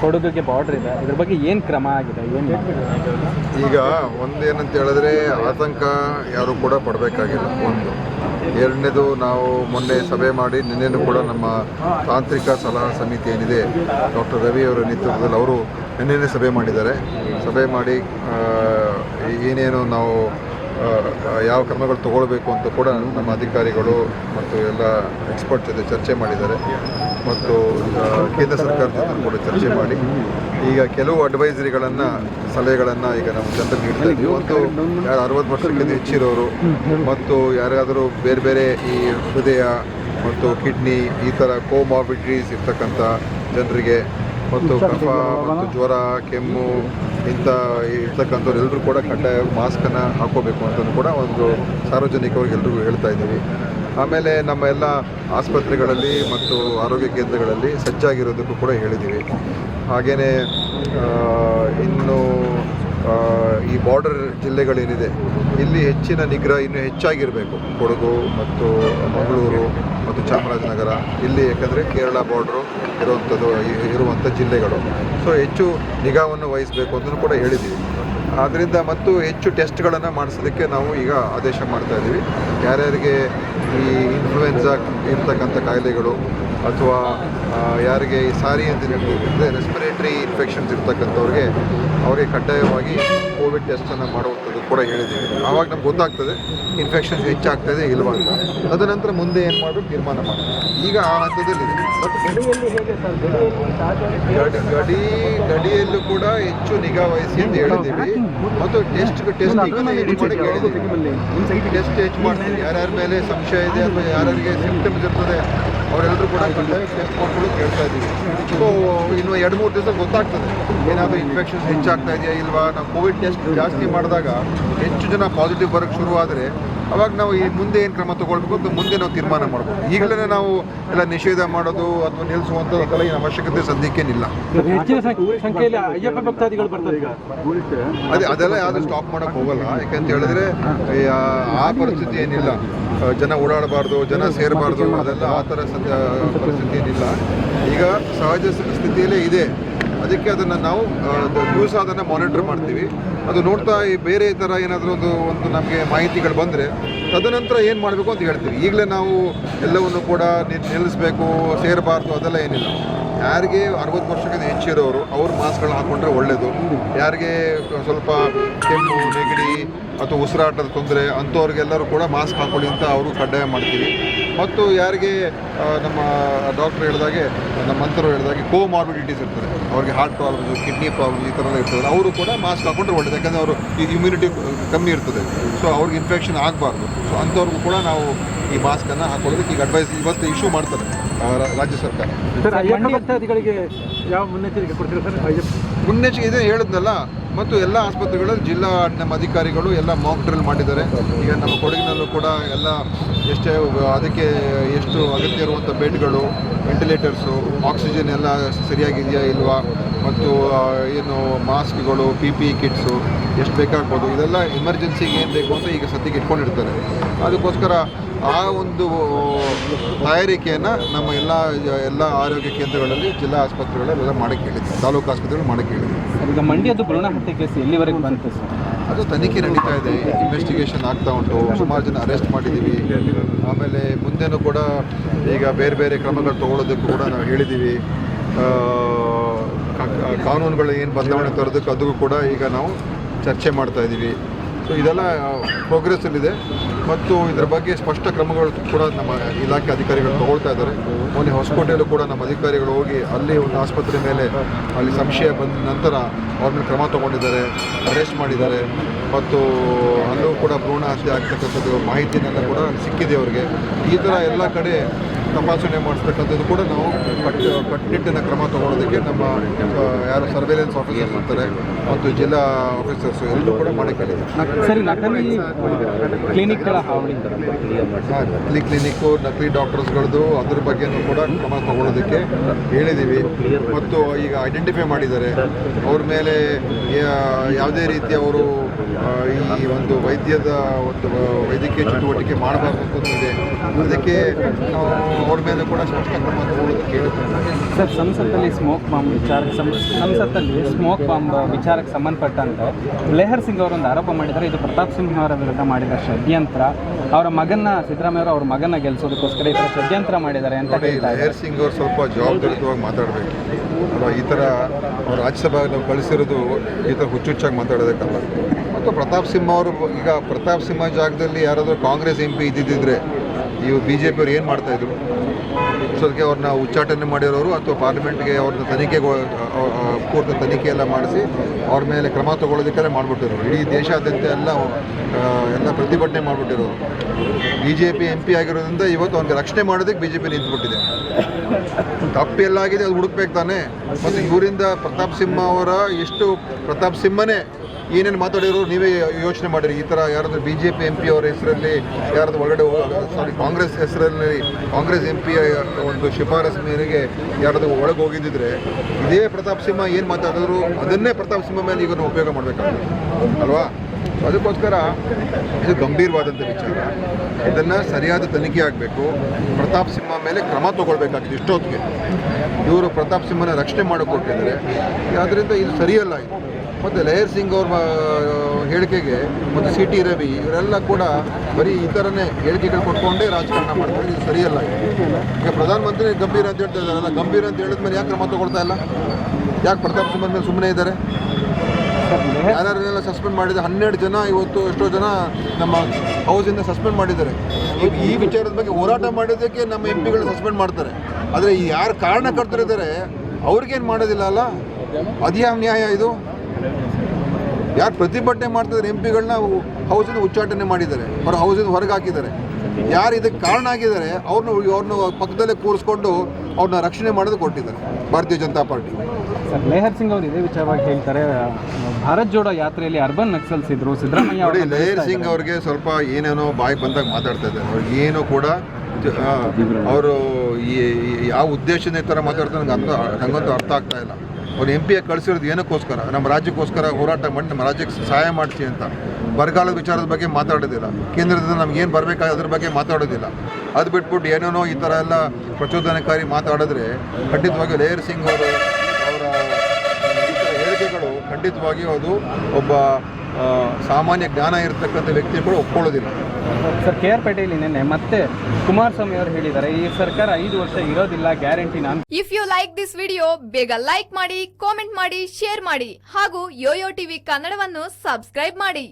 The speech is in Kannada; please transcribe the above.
ಕೊಡಗಿಗೆ ಬಾರ್ಡರ್ ಇದೆ. ಇದ್ರ ಬಗ್ಗೆ ಏನು ಕ್ರಮ ಆಗಿದೆ? ಏನು ಈಗ ಒಂದೇನಂತ ಹೇಳಿದ್ರೆ ಆತಂಕ ಯಾರು ಕೂಡ ಪಡಬೇಕಾಗಿಲ್ಲ. ಒಂದು. ಎರಡನೇದು ನಾವು ಮೊನ್ನೆ ಸಭೆ ಮಾಡಿ ನಿನ್ನೆನೂ ಕೂಡ ನಮ್ಮ ತಾಂತ್ರಿಕ ಸಲಹಾ ಸಮಿತಿ ಏನಿದೆ, ಡಾಕ್ಟರ್ ರವಿ ಅವರ ನೇತೃತ್ವದಲ್ಲಿ ಅವರು ನಿನ್ನೆನೇ ಸಭೆ ಮಾಡಿದ್ದಾರೆ. ಸಭೆ ಮಾಡಿ ಏನೇನು ನಾವು ಯಾವ ಕ್ರಮಗಳು ತಗೊಳ್ಬೇಕು ಅಂತ ಕೂಡ ನಮ್ಮ ಅಧಿಕಾರಿಗಳು ಮತ್ತು ಎಲ್ಲ ಎಕ್ಸ್ಪರ್ಟ್ ಜೊತೆ ಚರ್ಚೆ ಮಾಡಿದ್ದಾರೆ. ಮತ್ತು ಕೇಂದ್ರ ಸರ್ಕಾರದ ಜೊತೆ ಕೂಡ ಚರ್ಚೆ ಮಾಡಿ. ಈಗ ಕೆಲವು ಅಡ್ವೈಸರಿಗಳನ್ನು, ಸಲಹೆಗಳನ್ನು ಈಗ ನಾವು ಜನರಿಗೆ ನೀಡ್ತಾ ಇದ್ದೀವಿ ಒಂದು ಯಾರು ಅರವತ್ತು ವರ್ಷಕ್ಕಿಂತ ಹೆಚ್ಚಿರೋರು ಮತ್ತು ಯಾರಾದರೂ ಬೇರೆ ಬೇರೆ ಈ ಹೃದಯ ಮತ್ತು ಕಿಡ್ನಿ ಈ ಥರ ಕೋಮಾಬಿಟ್ರೀಸ್ ಇರ್ತಕ್ಕಂಥ ಜನರಿಗೆ ಮತ್ತು ಕಫ ಮತ್ತು ಜ್ವರ, ಕೆಮ್ಮು ಇಂಥ ಇರ್ತಕ್ಕಂಥವ್ರು ಎಲ್ಲರೂ ಕೂಡ ಕಡ್ಡಾಯ ಮಾಸ್ಕನ್ನು ಹಾಕೋಬೇಕು ಅಂತಲೂ ಕೂಡ ಒಂದು ಸಾರ್ವಜನಿಕವಾಗಿ ಎಲ್ರಿಗೂ ಹೇಳ್ತಾ ಇದ್ದೀವಿ. ಆಮೇಲೆ ನಮ್ಮ ಎಲ್ಲ ಆಸ್ಪತ್ರೆಗಳಲ್ಲಿ ಮತ್ತು ಆರೋಗ್ಯ ಕೇಂದ್ರಗಳಲ್ಲಿ ಸಜ್ಜಾಗಿರೋದಕ್ಕೂ ಕೂಡ ಹೇಳಿದ್ದೀವಿ. ಹಾಗೆಯೇ ಇನ್ನು ಈ ಬಾರ್ಡರ್ ಜಿಲ್ಲೆಗಳೇನಿದೆ, ಇಲ್ಲಿ ಹೆಚ್ಚಿನ ನಿಗ್ರಹ ಇನ್ನೂ ಹೆಚ್ಚಾಗಿರಬೇಕು. ಕೊಡಗು ಮತ್ತು ಮಂಗಳೂರು ಇಲ್ಲಿ ಯಾಕಂದರೆ ಕೇರಳ ಬಾರ್ಡ್ರು ಇರುವಂಥದ್ದು ಇರುವಂಥ ಜಿಲ್ಲೆಗಳು. ಸೊ ಹೆಚ್ಚು ನಿಗಾವನ್ನು ವಹಿಸಬೇಕು ಅಂತಲೂ ಕೂಡ ಹೇಳಿದ್ದೀವಿ ಆದ್ದರಿಂದ ಮತ್ತು ಹೆಚ್ಚು ಟೆಸ್ಟ್ಗಳನ್ನು ಮಾಡಿಸೋದಕ್ಕೆ ನಾವು ಈಗ ಆದೇಶ ಮಾಡ್ತಾ ಇದ್ದೀವಿ. ಯಾರ್ಯಾರಿಗೆ ಈ ಇನ್ಫ್ಲುಯೆನ್ಸಾ ಇರ್ತಕ್ಕಂಥ ಕಾಯಿಲೆಗಳು ಅಥವಾ ಯಾರಿಗೆ ಈ ಸಾರಿ ಅಂತ ಅಂದರೆ ರೆಸ್ಪಿರೇಟರಿ ಇನ್ಫೆಕ್ಷನ್ಸ್ ಇರ್ತಕ್ಕಂಥವ್ರಿಗೆ ಅವರಿಗೆ ಕಡ್ಡಾಯವಾಗಿ ಕೋವಿಡ್ ಟೆಸ್ಟನ್ನು ಮಾಡುವಂಥದ್ದು ಕೂಡ ಹೇಳಿದ್ದೀವಿ. ಆವಾಗ ನಮ್ಗೆ ಗೊತ್ತಾಗ್ತದೆ. ಇನ್ಫೆಕ್ಷನ್ಸ್ ಹೆಚ್ಚಾಗ್ತದೆ ಇಲ್ವಾ ಅಂತ. ತದನಂತರ ಮುಂದೆ ಏನು ಮಾಡಬೇಕು? ತೀರ್ಮಾನ ಮಾಡ್ತೀವಿ ಈಗ ಆ ಹಂತದಲ್ಲಿದೆ. ಬಟ್ ಗಡಿ ಗಡಿ ಗಡಿಯಲ್ಲೂ ಕೂಡ ಹೆಚ್ಚು ನಿಗಾ ವಹಿಸಿ ಅಂತ ಹೇಳಿದ್ದೀವಿ. ಮತ್ತು ಟೆಸ್ಟ್ ಟೆಸ್ಟ್ ಟೆಸ್ಟ್ ಹೆಚ್ಚು ಮಾಡ್ತೀವಿ. ಯಾರ್ಯಾರ ಮೇಲೆ ಸಂಶಯ ಇದೆ ಅಥವಾ ಯಾರ್ಯಾರಿಗೆ ಸಿಂಪ್ಟಮ್ಸ್ ಇರ್ತದೆ ಅವರೆಲ್ಲರೂ ಕೂಡ ಟೆಸ್ಟ್ ಮಾಡ್ಕೊಂಡು ಕೇಳ್ತಾ ಇದ್ದೀವಿ. ಸೊ ಇನ್ನು ಎರಡು ಮೂರು ದಿವಸ ಗೊತ್ತಾಗ್ತದೆ. ಏನಾದರೂ ಇನ್ಫೆಕ್ಷನ್ಸ್ ಹೆಚ್ಚಾಗ್ತಾ ಇದೆಯಾ ಇಲ್ವಾ? ನಾವು ಕೋವಿಡ್ ಟೆಸ್ಟ್ ಜಾಸ್ತಿ ಮಾಡಿದಾಗ ಹೆಚ್ಚು ಜನ ಪಾಸಿಟಿವ್ ಬರೋಕ್ಕೆ ಶುರುವಾದರೆ ಅವಾಗ ನಾವು ಈ ಮುಂದೆ ಏನು ಕ್ರಮ ತಗೊಳ್ಬೇಕು ಅಂತ ಮುಂದೆ ನಾವು ತೀರ್ಮಾನ ಮಾಡ್ಬೋದು ಈಗಲೇ ನಾವು ಎಲ್ಲ ನಿಷೇಧ ಮಾಡೋದು ಅಥವಾ ನಿಲ್ಲಿಸುವಂಥದ್ದೆಲ್ಲ ಏನು ಅವಶ್ಯಕತೆ ಸದ್ಯಕ್ಕೇನಿಲ್ಲ ಅದೇ ಅದೆಲ್ಲ ಯಾವುದು ಸ್ಟಾಪ್ ಮಾಡೋಕ್ಕೆ ಹೋಗಲ್ಲ. ಯಾಕಂತ ಹೇಳಿದ್ರೆ ಆ- ಪರಿಸ್ಥಿತಿ ಏನಿಲ್ಲ. ಜನ ಓಡಾಡಬಾರ್ದು ಜನ ಸೇರಬಾರ್ದು ಅದೆಲ್ಲ ಆ ಥರ ಸದ್ಯ ಪರಿಸ್ಥಿತಿ ಏನಿಲ್ಲ. ಈಗ ಸಹಜ ಸ್ಥಿತಿಯಲ್ಲೇ ಇದೆ. ಅದಕ್ಕೆ ಅದನ್ನು ನಾವು ದಿವಸ ಅದನ್ನು ಮಾನಿಟರ್ ಮಾಡ್ತೀವಿ. ಅದು ನೋಡ್ತಾ ಈ ಬೇರೆ ಥರ ಏನಾದರೂ ಒಂದು ಒಂದು ನಮಗೆ ಮಾಹಿತಿಗಳು ಬಂದರೆ ತದನಂತರ ಏನು ಮಾಡಬೇಕು ಅಂತ ಹೇಳ್ತೀವಿ. ಈಗಲೇ ನಾವು ಎಲ್ಲವನ್ನು ಕೂಡ ನಿಲ್ಲಿಸ್ಬೇಕು, ಸೇರಬಾರ್ದು ಅದೆಲ್ಲ ಏನಿಲ್ಲ. ಯಾರಿಗೆ ಅರವತ್ತು ವರ್ಷಕ್ಕಿಂತ ಹೆಚ್ಚಿರೋರು ಅವ್ರು ಮಾಸ್ಕ್ಗಳನ್ನ ಹಾಕೊಂಡ್ರೆ ಒಳ್ಳೆಯದು ಯಾರಿಗೆ ಸ್ವಲ್ಪ ಕೆಮ್ಮು, ನೆಗಡಿ ಅಥವಾ ಉಸಿರಾಟದ ತೊಂದರೆ ಅಂಥವ್ರಿಗೆಲ್ಲರೂ ಕೂಡ ಮಾಸ್ಕ್ ಹಾಕೊಳ್ಳಿ ಅಂತ ಅವರು ಕಡ್ಡಾಯ ಮಾಡ್ತೀವಿ. ಮತ್ತು ಯಾರಿಗೆ ನಮ್ಮ ಡಾಕ್ಟರ್ ಹೇಳಿದಾಗೆ, ನಮ್ಮ ಮಂತ್ರರು ಹೇಳಿದಾಗೆ ಕೋಮಾರ್ಬಿಡಿಟೀಸ್ ಇರ್ತದೆ. ಅವ್ರಿಗೆ ಹಾರ್ಟ್ ಪ್ರಾಬ್ಲಮ್ಸು ಕಿಡ್ನಿ ಪ್ರಾಬ್ಲಮ್ ಈ ಥರ ಇರ್ತದೆ. ಅವರು ಕೂಡ ಮಾಸ್ಕ್ ಹಾಕೊಂಡ್ರೆ ಒಳ್ಳೆಯದು ಯಾಕಂದರೆ ಅವರು ಈ ಇಮ್ಯುನಿಟಿ ಕಮ್ಮಿ ಇರ್ತದೆ. ಸೊ ಅವ್ರಿಗೆ ಇನ್ಫೆಕ್ಷನ್ ಆಗಬಾರ್ದು. ಸೊ ಅಂಥವ್ರಿಗೂ ಕೂಡ ನಾವು ಈ ಮಾಸ್ಕನ್ನು ಹಾಕೊಳ್ಳೋದಕ್ಕೆ ಈಗ ಅಡ್ವೈಸ್ ಇವತ್ತು ಇಶ್ಯೂ ಮಾಡ್ತಾರೆ ರಾಜ್ಯ ಸರ್ಕಾರ. ಸರ್ ಯಾವ ಮುನ್ನೆಚ್ಚರಿಕೆ ಕೊಡ್ತೀರಾ ಸರ್? ಮುನ್ನೆಚ್ಚರಿಕೆ ಇದೆ, ಹೇಳಿದ್ನಲ್ಲ. ಮತ್ತು ಎಲ್ಲ ಆಸ್ಪತ್ರೆಗಳಲ್ಲಿ ಜಿಲ್ಲಾ ನಮ್ಮ ಅಧಿಕಾರಿಗಳು ಎಲ್ಲ ಮಾಕ್ ಡ್ರಿಲ್ ಮಾಡಿದ್ದಾರೆ. ಈಗ ನಮ್ಮ ಕೊಡಗಿನಲ್ಲೂ ಕೂಡ ಎಲ್ಲ ಎಷ್ಟೇ, ಅದಕ್ಕೆ ಎಷ್ಟು ಅಗತ್ಯ ಇರುವಂಥ ಬೆಡ್ಗಳು ವೆಂಟಿಲೇಟರ್ಸು ಆಕ್ಸಿಜನ್ ಎಲ್ಲ ಸರಿಯಾಗಿದೆಯಾ ಇಲ್ವಾ, ಮತ್ತು ಏನು ಮಾಸ್ಕ್ಗಳು ಪಿ ಪಿ ಕಿಟ್ಸು ಎಷ್ಟು ಬೇಕಾಗ್ಬೋದು, ಇದೆಲ್ಲ ಎಮರ್ಜೆನ್ಸಿಗೆ ಏನು ಬೇಕು ಅಂತ ಈಗ ಸದ್ಯಕ್ಕೆ ಇಟ್ಕೊಂಡಿರ್ತಾರೆ. ಅದಕ್ಕೋಸ್ಕರ ಆ ಒಂದು ತಯಾರಿಕೆಯನ್ನು ನಮ್ಮ ಎಲ್ಲ ಎಲ್ಲ ಆರೋಗ್ಯ ಕೇಂದ್ರಗಳಲ್ಲಿ ಜಿಲ್ಲಾ ಆಸ್ಪತ್ರೆಗಳಲ್ಲೆಲ್ಲ ಮಾಡಕ್ಕೆ ಹೇಳಿದ್ವಿ ತಾಲೂಕು ಆಸ್ಪತ್ರೆಗಳು ಮಾಡಕ್ಕೆ ಹೇಳಿದ್ವಿ ಈಗ ಮಂಡ್ಯದ್ದು ಭ್ರೂಣ ಹತ್ಯೆ ಕೇಸ್ ಎಲ್ಲಿವರೆಗೆ ಬಂತು ಸರ್? ಅದು ತನಿಖೆ ನಡೀತಾ ಇದೆ ಇನ್ವೆಸ್ಟಿಗೇಷನ್ ಆಗ್ತಾ ಉಂಟು ಸುಮಾರು ಜನ ಅರೆಸ್ಟ್ ಮಾಡಿದ್ದೀವಿ ಆಮೇಲೆ ಮುಂದೆನೂ ಕೂಡ ಈಗ ಬೇರೆ ಬೇರೆ ಕ್ರಮಗಳು ತಗೊಳ್ಳೋದಕ್ಕೂ ಕೂಡ ನಾವು ಹೇಳಿದ್ದೀವಿ ಕಾನೂನುಗಳು ಏನು ಬದಲಾವಣೆ ತರೋದಕ್ಕೆ ಅದಕ್ಕೂ ಕೂಡ ಈಗ ನಾವು ಚರ್ಚೆ ಮಾಡ್ತಾ ಇದ್ದೀವಿ ಸೊ ಇದೆಲ್ಲ ಪ್ರೋಗ್ರೆಸ್ಸಲ್ಲಿದೆ ಮತ್ತು ಇದರ ಬಗ್ಗೆ ಸ್ಪಷ್ಟ ಕ್ರಮಗಳು ಕೂಡ ನಮ್ಮ ಇಲಾಖೆ ಅಧಿಕಾರಿಗಳು ತಗೊಳ್ತಾ ಇದ್ದಾರೆ. ಮೊನ್ನೆ ಹೊಸಕೋಟೆಯಲ್ಲೂ ಕೂಡ ನಮ್ಮ ಅಧಿಕಾರಿಗಳು ಹೋಗಿ ಅಲ್ಲಿ ಒಂದು ಆಸ್ಪತ್ರೆ ಮೇಲೆ ಅಲ್ಲಿ ಸಂಶಯ ಬಂದ ನಂತರ ಅವ್ರ ಮೇಲೆ ಕ್ರಮ ತಗೊಂಡಿದ್ದಾರೆ ಅರೆಸ್ಟ್ ಮಾಡಿದ್ದಾರೆ. ಮತ್ತು ಅಲ್ಲೂ ಕೂಡ ಭ್ರೂಣ ಹತ್ಯೆ ಆಗ್ತಕ್ಕಂಥದ್ದು ಮಾಹಿತಿನೆಲ್ಲ ಕೂಡ ಸಿಕ್ಕಿದೆ ಅವರಿಗೆ. ಈ ಥರ ಎಲ್ಲ ಕಡೆ ತಪಾಸಣೆ ಮಾಡಿಸ್ತಕ್ಕಂಥದ್ದು ಕೂಡ ನಾವು ಕಟ್ ಕಟ್ಟುನಿಟ್ಟಿನ ಕ್ರಮ ತಗೊಳ್ಳೋದಕ್ಕೆ ನಮ್ಮ ಯಾರು ಸರ್ವೇಲೆನ್ಸ್ ಆಫೀಸರ್ಸ್ ಇರ್ತಾರೆ ಮತ್ತು ಜಿಲ್ಲಾ ಆಫೀಸರ್ಸ್ ಎಲ್ಲರೂ ಕೂಡ ಮಾಡಕ್ಕೆ ಕ್ಲಿನಿಕ್ ಸರಿ ನಕಲಿ ಕ್ಲಿನಿಕ್ಕು ನಕಲಿ ಡಾಕ್ಟರ್ಸ್ಗಳದ್ದು ಅದ್ರ ಬಗ್ಗೆನೂ ಕೂಡ ಕ್ರಮ ತಗೊಳ್ಳೋದಕ್ಕೆ ಹೇಳಿದ್ದೀವಿ ಮತ್ತು ಈಗ ಐಡೆಂಟಿಫೈ ಮಾಡಿದ್ದಾರೆ. ಅವ್ರ ಮೇಲೆ ಯಾವುದೇ ರೀತಿ ಅವರು ಈ ಒಂದು ವೈದ್ಯದ ಒಂದು ವೈದ್ಯಕೀಯ ಚಟುವಟಿಕೆ ಮಾಡಬಾರ್ದು ಅಂತ ಇದೆ. ಅದಕ್ಕೆ ಅವ್ರ ಮೇಲೆ ಕೂಡ ಸ್ಪಷ್ಟ ಕ್ರಮ ಸರ್ ಸಂಸತ್ತಲ್ಲಿ ಸ್ಮೋಕ್ ಬಾಂಬ್ ವಿಚಾರಕ್ಕೆ ಸಂ ಸಂಸತ್ತಲ್ಲಿ ಸ್ಮೋಕ್ ಬಾಂಬ್ ವಿಚಾರಕ್ಕೆ ಸಂಬಂಧಪಟ್ಟಂತೆ ಲೆಹರ್ ಸಿಂಗ್ ಅವರೊಂದು ಆರೋಪ ಮಾಡಿದ್ದಾರೆ. ಇದು ಪ್ರತಾಪ್ ಸಿಂಹ ಅವರ ವಿರುದ್ಧ ಮಾಡಿದ ಷಡ್ಯಂತ್ರ. ಅವರ ಮಗನ ಸಿದ್ದರಾಮಯ್ಯ ಅವರು ಅವ್ರ ಮಗನ ಗೆಲ್ಲಿಸೋದಕ್ಕೋಸ್ಕರ ಈ ಥರ ಷಡ್ಯಂತ್ರ ಮಾಡಿದ್ದಾರೆ ಅಂತ ಲೆಹರ್ ಸಿಂಗ್ ಅವರು ಸ್ವಲ್ಪ ಜವಾಬ್ದಾರಿತವಾಗಿ ಮಾತಾಡಬೇಕು. ಅಥವಾ ಈ ಥರ ಅವರು ರಾಜ್ಯಸಭೆಗೆ ನಾವು ಕಳಿಸಿರೋದು ಈ ಥರ ಹುಚ್ಚುಚ್ಚಾಗಿ ಮಾತಾಡೋದಕ್ಕಲ್ಲ ಮತ್ತು ಪ್ರತಾಪ್ ಸಿಂಹ ಅವರು, ಈಗ ಪ್ರತಾಪ್ ಸಿಂಹ ಜಾಗದಲ್ಲಿ ಯಾರಾದರೂ ಕಾಂಗ್ರೆಸ್ ಎಂ ಪಿ ಇದ್ದಿದ್ದರೆ ಇವು ಬಿ ಜೆ ಪಿಯವ್ರು ಏನು ಮಾಡ್ತಾಯಿದ್ರು ಅದಕ್ಕೆ ಅವ್ರನ್ನ ಉಚ್ಚಾಟನೆ ಮಾಡಿರೋರು ಅಥವಾ ಪಾರ್ಲಿಮೆಂಟ್ಗೆ ಅವ್ರನ್ನ ತನಿಖೆಗೆ ಪೂರ್ತಿ ತನಿಖೆ ಎಲ್ಲ ಮಾಡಿಸಿ ಅವ್ರ ಮೇಲೆ ಕ್ರಮ ತಗೊಳ್ಳೋದಕ್ಕೆಲ್ಲ ಮಾಡಿಬಿಟ್ಟಿರೋರು. ಇಡೀ ದೇಶಾದ್ಯಂತ ಎಲ್ಲ ಎಲ್ಲ ಪ್ರತಿಭಟನೆ ಮಾಡಿಬಿಟ್ಟಿರೋರು. B J P M P ಆಗಿರೋದ್ರಿಂದ ಇವತ್ತು ಅವ್ನಿಗೆ ರಕ್ಷಣೆ ಮಾಡೋದಕ್ಕೆ ಬಿ ಜೆ ಪಿ ನಿಂತ್ಬಿಟ್ಟಿದೆ. ತಪ್ಪು ಎಲ್ಲಾಗಿದೆ ಅದು ಹುಡುಕ್ಬೇಕು ತಾನೆ. ಮತ್ತು ಇವರಿಂದ ಪ್ರತಾಪ್ ಸಿಂಹ ಅವರ ಎಷ್ಟು ಪ್ರತಾಪ್ ಸಿಂಹನೇ ಏನೇನು ಮಾತಾಡಿರೋ ನೀವೇ ಯೋಚನೆ ಮಾಡಿರಿ. ಈ ಥರ ಯಾರಾದರೂ B J P M P ಅವರ ಹೆಸರಲ್ಲಿ ಯಾರಾದರೂ ಒಳಗಡೆ ಸಾರಿ ಕಾಂಗ್ರೆಸ್ ಹೆಸರಲ್ಲಿ ಕಾಂಗ್ರೆಸ್ ಎಂ ಪಿಯ ಒಂದು ಶಿಫಾರಸು ಮೇರೆಗೆ ಯಾರಾದರೂ ಒಳಗೆ ಹೋಗಿದ್ದಿದ್ರೆ ಇದೇ ಪ್ರತಾಪ್ ಸಿಂಹ ಏನು ಮಾತಾಡಿದ್ರು ಅದನ್ನೇ ಪ್ರತಾಪ್ ಸಿಂಹ ಮೇಲೆ ಈಗ ಉಪಯೋಗ ಮಾಡಬೇಕಾಗುತ್ತೆ ಅಲ್ವಾ? ಅದಕ್ಕೋಸ್ಕರ ಇದು ಗಂಭೀರವಾದಂಥ ವಿಚಾರ. ಇದನ್ನು ಸರಿಯಾದ ತನಿಖೆ ಆಗಬೇಕು. ಪ್ರತಾಪ್ ಸಿಂಹ ಮೇಲೆ ಕ್ರಮ ತಗೊಳ್ಬೇಕಾಗಿದೆ ಇಷ್ಟೊತ್ತಿಗೆ. ಇವರು ಪ್ರತಾಪ್ ಸಿಂಹನ ರಕ್ಷಣೆ ಮಾಡಿಕೊಟ್ಟಿದ್ದಾರೆ. ಆದ್ದರಿಂದ ಇದು ಸರಿಯಲ್ಲ ಇದು. ಮತ್ತು ಲಹರ್ ಸಿಂಗ್ ಅವ್ರ ಹೇಳಿಕೆಗೆ ಮತ್ತು ಸಿ ಟಿ ರವಿ ಇವರೆಲ್ಲ ಕೂಡ ಬರೀ ಈ ಥರನೇ ಹೇಳಿಕೆಗಳು ಕೊಟ್ಕೊಂಡೇ ರಾಜಕಾರಣ ಮಾಡ್ತಾರೆ. ಇದು ಸರಿಯಲ್ಲ. ಈಗ ಪ್ರಧಾನಮಂತ್ರಿ ಗಂಭೀರ ಅಂತ ಹೇಳ್ತಾ ಇದ್ದಾರಲ್ಲ ಗಂಭೀರ ಅಂತ ಹೇಳಿದ ಮೇಲೆ ಯಾಕೆ ಕ್ರಮ ತಗೊಳ್ತಾ ಇಲ್ಲ? ಯಾಕೆ ಪ್ರತಾಪ್ ಸಿಂಹ ಮೇಲೆ ಸುಮ್ಮನೆ ಇದ್ದಾರೆ? ಯಾರ್ಯಾರನ್ನೆಲ್ಲ ಸಸ್ಪೆಂಡ್ ಮಾಡಿದ ಹನ್ನೆರಡು ಜನ ಇವತ್ತು ಎಷ್ಟೋ ಜನ ನಮ್ಮ ಹೌಸಿಂದ ಸಸ್ಪೆಂಡ್ ಮಾಡಿದ್ದಾರೆ. ಈ ವಿಚಾರದ ಬಗ್ಗೆ ಹೋರಾಟ ಮಾಡಿದ್ದಕ್ಕೆ ನಮ್ಮ ಎಂ ಪಿಗಳು ಸಸ್ಪೆಂಡ್ ಮಾಡ್ತಾರೆ. ಆದರೆ ಯಾರು ಕಾರಣಕರ್ತರಿದ್ದಾರೆ, ಅವ್ರಿಗೇನು ಮಾಡೋದಿಲ್ಲ ಅಲ್ಲ? ಅದ್ಯಾವ ನ್ಯಾಯ ಇದು? ಯಾರು ಪ್ರತಿಭಟನೆ ಮಾಡ್ತಿದ್ದಾರೆ ಎಂ ಪಿಗಳನ್ನ ಹೌಸಿಂದ ಉಚ್ಚಾಟನೆ ಮಾಡಿದ್ದಾರೆ. ಅವ್ರ ಹೌಸಿಂದ ಹೊರಗೆ ಹಾಕಿದ್ದಾರೆ. ಯಾರು ಇದಕ್ಕೆ ಕಾರಣ ಆಗಿದ್ದಾರೆ ಅವ್ರನ್ನ ಅವ್ರನ್ನ ಪಕ್ಕದಲ್ಲೇ ಕೂರಿಸ್ಕೊಂಡು ಅವ್ರನ್ನ ರಕ್ಷಣೆ ಮಾಡೋದು ಕೊಟ್ಟಿದ್ದಾರೆ ಭಾರತೀಯ ಜನತಾ ಪಾರ್ಟಿ. ಸರ್ ಲೇಹರ್ ಸಿಂಗ್ ಅವರು ಇದೇ ವಿಚಾರವಾಗಿ ಹೇಳ್ತಾರೆ ಭಾರತ್ ಜೋಡೋ ಯಾತ್ರೆಯಲ್ಲಿ ಅರ್ಬನ್ ನಕ್ಸಲ್ಸ್ ಇದ್ರು ಸಿದ್ದರಾಮಯ್ಯ ನೋಡಿ ಲೇಹರ್ ಸಿಂಗ್. ಅವ್ರಿಗೆ ಸ್ವಲ್ಪ ಏನೇನೋ ಬಾಯಿ ಬಂದಾಗ ಮಾತಾಡ್ತಾ ಇದ್ದಾರೆ. ಅವ್ರಿಗೆ ಏನು ಕೂಡ ಅವರು ಯಾವ ಉದ್ದೇಶದ ಈ ಥರ ಮಾತಾಡ್ತಾರೆ ನಂಗೆ ಅಂತ ನಂಗಂತೂ ಅರ್ಥ ಆಗ್ತಾ ಇಲ್ಲ. ಅವ್ರು ಎಂ ಎ ಕಳಿಸಿರೋದು ಏನಕ್ಕೋಸ್ಕರ? ನಮ್ಮ ರಾಜ್ಯಕ್ಕೋಸ್ಕರ ಹೋರಾಟ ಮಾಡಿ, ನಮ್ಮ ರಾಜ್ಯಕ್ಕೆ ಸಹಾಯ ಮಾಡಿಸಿ ಅಂತ. ಬರಗಾಲದ ವಿಚಾರದ ಬಗ್ಗೆ ಮಾತಾಡೋದಿಲ್ಲ. ಕೇಂದ್ರದಿಂದ ನಮ್ಗೆ ಏನು ಬರಬೇಕಾದ ಅದ್ರ ಬಗ್ಗೆ ಮಾತಾಡೋದಿಲ್ಲ. ಅದು ಬಿಟ್ಬಿಟ್ಟು ಏನೇನೋ ಈ ಥರ ಎಲ್ಲ ಪ್ರಚೋದನಕಾರಿ ಮಾತಾಡಿದ್ರೆ ಖಂಡಿತವಾಗಿ ಲೇಯರ್ ಸಿಂಗ್ ಅವರು, ಅವರ ಹೇಳಿಕೆಗಳು ಖಂಡಿತವಾಗಿಯೂ ಅದು ಒಬ್ಬ ಸಾಮಾನ್ಯ ಜ್ಞಾನ ಇರತಕ್ಕಂಥ ವ್ಯಕ್ತಿ ಕೂಡ ಒಪ್ಕೊಳ್ಳೋದಿಲ್ಲ. ಸರ್ ಕೆ ಆರ್ ಪೇಟೆಯಲ್ಲಿ ನಿನ್ನೆ ಮತ್ತೆ ಕುಮಾರಸ್ವಾಮಿ ಅವರು ಹೇಳಿದ್ದಾರೆ ಈ ಸರ್ಕಾರ ಐದು ವರ್ಷ ಇರೋದಿಲ್ಲ ಗ್ಯಾರಂಟಿ ನಾನು if you like this video ಬೇಗ ಲೈಕ್ ಮಾಡಿ ಕಾಮೆಂಟ್ ಮಾಡಿ ಶೇರ್ ಮಾಡಿ ಹಾಗೂ ಯೋಯೋ ಟಿವಿ ಕನ್ನಡವನ್ನು ಸಬ್ಸ್ಕ್ರೈಬ್ ಮಾಡಿ.